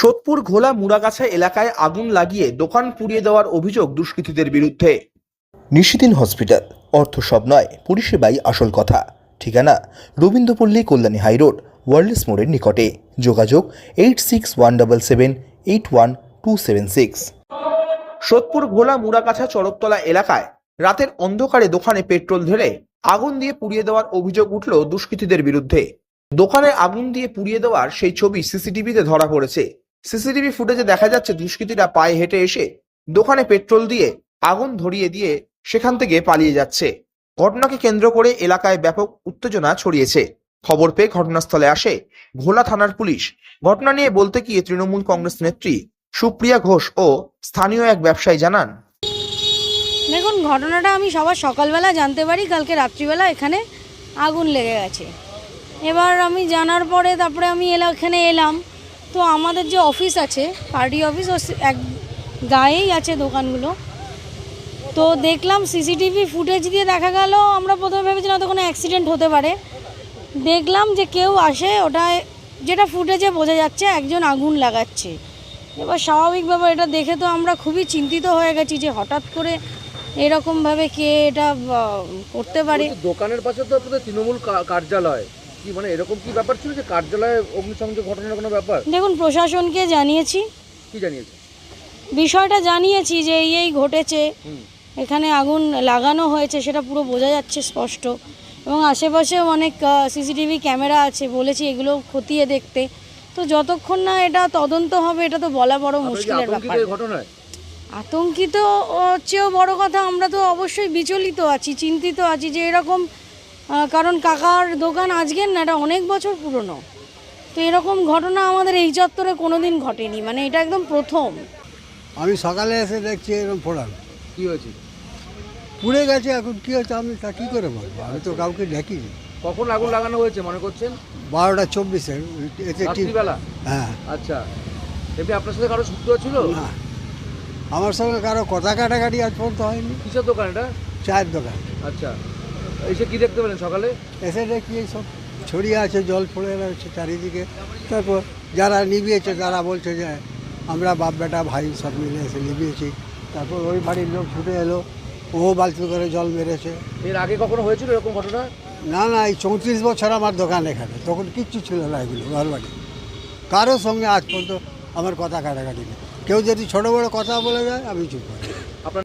সোদপুর ঘোলা মুড়াগাছা এলাকায় আগুন লাগিয়ে দোকান পুড়িয়ে দেওয়ার অভিযোগ দুষ্কৃতীদের বিরুদ্ধে। নিশিদিন হসপিটাল অর্থ সব নয় পরিষেবাই আসল কথা। ঠিকানা রবীন্দ্রপল্লী কল্যাণী হাইরোড ওয়ার্ল্ডস মোড়ের নিকটে। যোগাযোগ eight six one double seven eight one two seven six. Sodepur Ghola Muragachha Charaktala এলাকায় রাতের অন্ধকারে দোকানে পেট্রোল ঢেলে আগুন দিয়ে পুড়িয়ে দেওয়ার অভিযোগ উঠল দুষ্কৃতীদের বিরুদ্ধে। দোকানে আগুন দিয়ে পুড়িয়ে দেওয়ার সেই ছবি সিসিটিভিতে ধরা পড়েছে। সিসিটিভি ফুটেজে দেখা যাচ্ছে দুষ্কৃতীরা পায়ে হেঁটে এসে দোকানে পেট্রোল দিয়ে আগুন ধরিয়ে দিয়ে সেখান থেকে পালিয়ে যাচ্ছে। ঘটনাকে কেন্দ্র করে এলাকায় ব্যাপক উত্তেজনা ছড়িয়েছে। খবর পেয়ে ঘটনাস্থলে আসে ঘোলা থানার পুলিশ। ঘটনা নিয়ে বলতে গিয়ে তৃণমূল কংগ্রেস নেত্রী সুপ্রিয়া ঘোষ ও স্থানীয় এক ব্যবসায়ী জানান। দেখুন, ঘটনাটা আমি সবার সকালবেলা জানতে পারি, কালকে রাত্রিবেলা এখানে আগুন লেগে গেছে। এবার আমি জানার পরে তারপরে আমি এলা, এখানে এলাম। তো আমাদের যে অফিস আছে, পার্টি অফিস ও এক গায়েই আছে দোকানগুলো। তো দেখলাম সিসিটিভি ফুটেজ দিয়ে দেখা গেল, আমরা প্রথমে ভেবেছিলাম তো কোনো অ্যাক্সিডেন্ট হতে পারে। দেখলাম যে কেউ আসে, ওটায় যেটা ফুটেজে বোঝা যাচ্ছে একজন আগুন লাগাচ্ছে। এবার স্বাভাবিকভাবে এটা দেখে তো আমরা খুবই চিন্তিত হয়ে গেছি যে হঠাৎ করে এরকমভাবে কে এটা করতে পারে। দোকানের পাশে তো আপনাদের তৃণমূল কার্যালয়। কি মানে এরকম কি ব্যাপার ছিল যে কার্যালয়ে অগ্নিসংযোগ ঘটনার কোনো ব্যাপার? দেখুন প্রশাসনকে জানিয়েছি। কি জানিয়েছে? বিষয়টা জানিয়েছি যে এই এই ঘটেছে। এখানে আগুন লাগানো হয়েছে সেটা পুরো বোঝা যাচ্ছে স্পষ্ট। এবং আশেপাশেও অনেক সিসিটিভি ক্যামেরা আছে বলেছি এগুলো খতিয়ে দেখতে। তো যতক্ষণ না এটা তদন্ত হবে এটা তো বলা বড় মুশকিলের ব্যাপার। আতঙ্কিত হচ্ছেও বড় কথা আমরা তো অবশ্যই বিচলিত আছি চিন্তিত আছি যে এরকম কারণ কাকার দোকান আজকের না এটা অনেক বছর পুরনো। তো এরকম ঘটনা আমাদের এই চত্বরে কোনো দিন ঘটেনি মানে এটা একদম প্রথম। আমি সকালে এসে দেখছি এরকম ফোড়ান। কি হয়েছে? পুড়ে গেছে এখন কী হচ্ছে আমি তা কী করে বলব? আমি তো কাউকে দেখিনি। কখন আগুন লাগানো হয়েছে মনে করছেন? বারোটা চব্বিশে এতে রাত্রিবেলা? হ্যাঁ। আচ্ছা। এমনি আপনার সাথে কারও সূত্র ছিল? না। আমার সঙ্গে কারও কথা কাটাকাটি আজ পর্যন্ত হয়নি। কিসের দোকান এটা? চায়ের দোকান। আচ্ছা। এসে কি দেখতে পেলেন সকালে? এসে দেখি এই সব ছড়িয়ে আছে জল পড়ে রয়েছে চারিদিকে। তারপর যারা নিভিয়েছে তারা বলছে যে আমরা বাপ বেটা ভাই সব মিলে এসে নিভিয়েছি। তারপর ওই বাড়ির লোক ছুটে এলো। ও বালতি করে জল মেরেছে। এর আগে কখনো হয়েছিল এরকম ঘটনা? না না এই চৌত্রিশ বছর আমার দোকান এখানে। তখন কিচ্ছু ছিল না এগুলো ঘর বাড়ি কারোর সঙ্গে আজ পর্যন্ত আমার কথা কাটাকাটি নেই। কেউ যদি ছোটো বড়ো কথা বলে যায় আমি চুপ করি আপনার